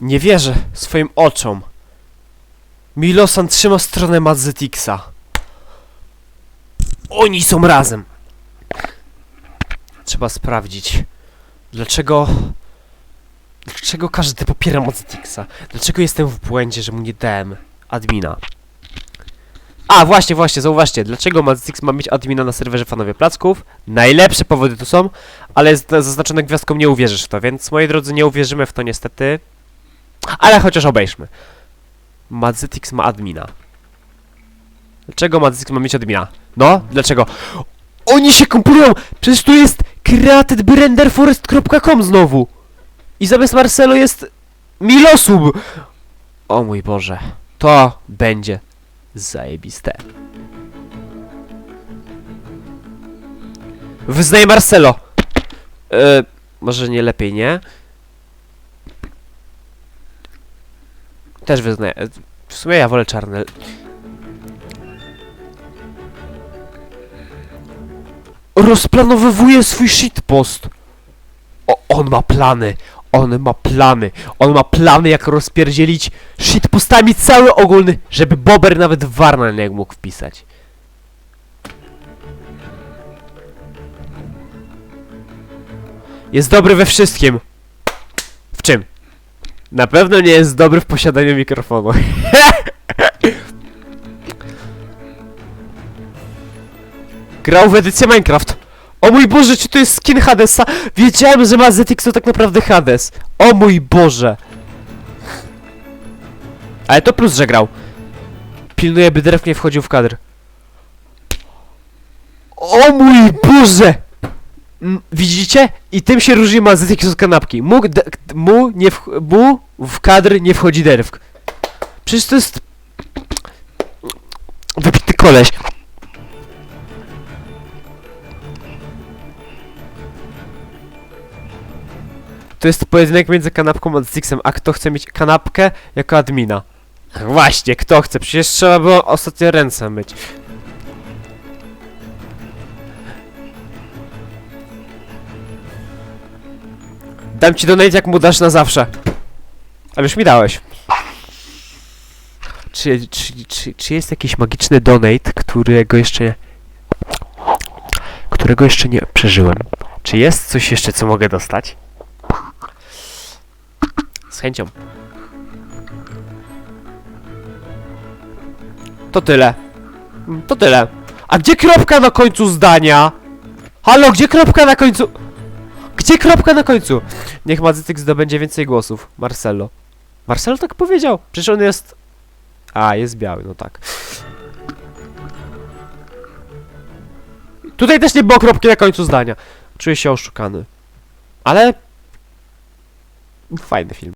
Nie wierzę swoim oczom. Milosan trzyma stronę Mazetixa. Oni są razem. Trzeba sprawdzić. Dlaczego... Dlaczego każdy popiera Mazetixa? Dlaczego jestem w błędzie, że mu nie dałem admina? A, właśnie, właśnie, zauważcie, dlaczego Mazix ma mieć admina na serwerze Fanowie Placków? Najlepsze powody tu są, ale jest zaznaczone gwiazdką nie uwierzysz w to, więc moi drodzy, nie uwierzymy w to niestety. Ale chociaż obejrzmy. Mazzetix ma admina. Dlaczego Mazzetix ma mieć admina? No, dlaczego? Oni się komplują! Przecież tu jest createdbrenderforest.com znowu! I zamiast Marcelo jest Milosub! O mój Boże. To będzie zajebiste. Wyznaję Marcelo! E, może nie lepiej, nie? Też wyznaję. W sumie ja wolę czarne. Rozplanowywuje swój shitpost. O, on ma plany. On ma plany. On ma plany, jak rozpierdzielić shitpostami cały ogólny, żeby Bober nawet Warna nie mógł wpisać. Jest dobry we wszystkim. W czym? Na pewno nie jest dobry w posiadaniu mikrofonu. Grał w edycję Minecraft. O mój Boże, czy to jest skin Hadesa? Wiedziałem, że ma ZX to tak naprawdę Hades. O mój Boże. Ale to plus, że grał. Pilnuję, by Dref nie wchodził w kadr. O mój Boże! Widzicie? I tym się różni ma ZX od kanapki. Mu, d, mu, nie w, mu w kadr nie wchodzi derwk. Przecież to jest... Wybity koleś. To jest pojedynek między kanapką a Zixem, a kto chce mieć kanapkę jako admina? Właśnie, kto chce? Przecież trzeba było ostatnio ręce myć. Dam ci donate jak mu dasz na zawsze. Ale już mi dałeś. Czy, czy, czy, czy jest jakiś magiczny donate, którego jeszcze... Którego jeszcze nie przeżyłem? Czy jest coś jeszcze, co mogę dostać? Z chęcią. To tyle. To tyle. A gdzie kropka na końcu zdania? Halo, gdzie kropka na końcu? Gdzie kropka na końcu? Niech Mazytyk zdobędzie więcej głosów. Marcelo. Marcelo tak powiedział. Przecież on jest... A, jest biały, no tak. Tutaj też nie było kropki na końcu zdania. Czuję się oszukany. Ale... Fajny film.